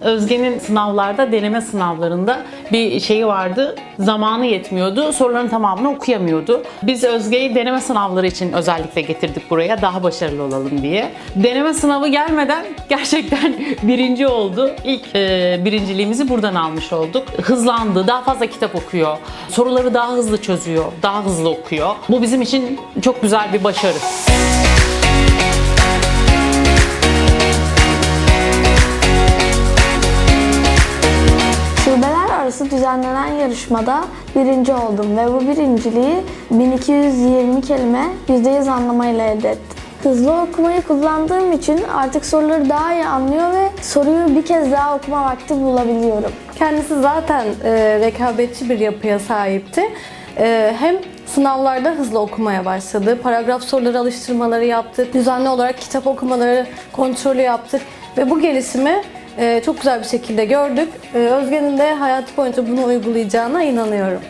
Özge'nin sınavlarda, deneme sınavlarında bir şeyi vardı. Zamanı yetmiyordu. Soruların tamamını okuyamıyordu. Biz Özge'yi deneme sınavları için özellikle getirdik buraya. Daha başarılı olalım diye. Deneme sınavı gelmeden gerçekten birinci oldu. İlk e, birinciliğimizi buradan almış olduk. Hızlandı. Daha fazla kitap okuyor. Soruları daha hızlı çözüyor. Daha hızlı okuyor. Bu bizim için çok güzel bir başarı. Şubeler arası düzenlenen yarışmada birinci oldum ve bu birinciliği 1220 kelime %100 anlamayla elde ettim. Hızlı okumayı kullandığım için artık soruları daha iyi anlıyor ve soruyu bir kez daha okuma vakti bulabiliyorum. Kendisi zaten e, rekabetçi bir yapıya sahipti. E, hem sınavlarda hızlı okumaya başladı, paragraf soruları alıştırmaları yaptık, düzenli olarak kitap okumaları kontrolü yaptık ve bu gelişimi çok güzel bir şekilde gördük. E, Özge'nin de hayatı boyunca bunu uygulayacağına inanıyorum.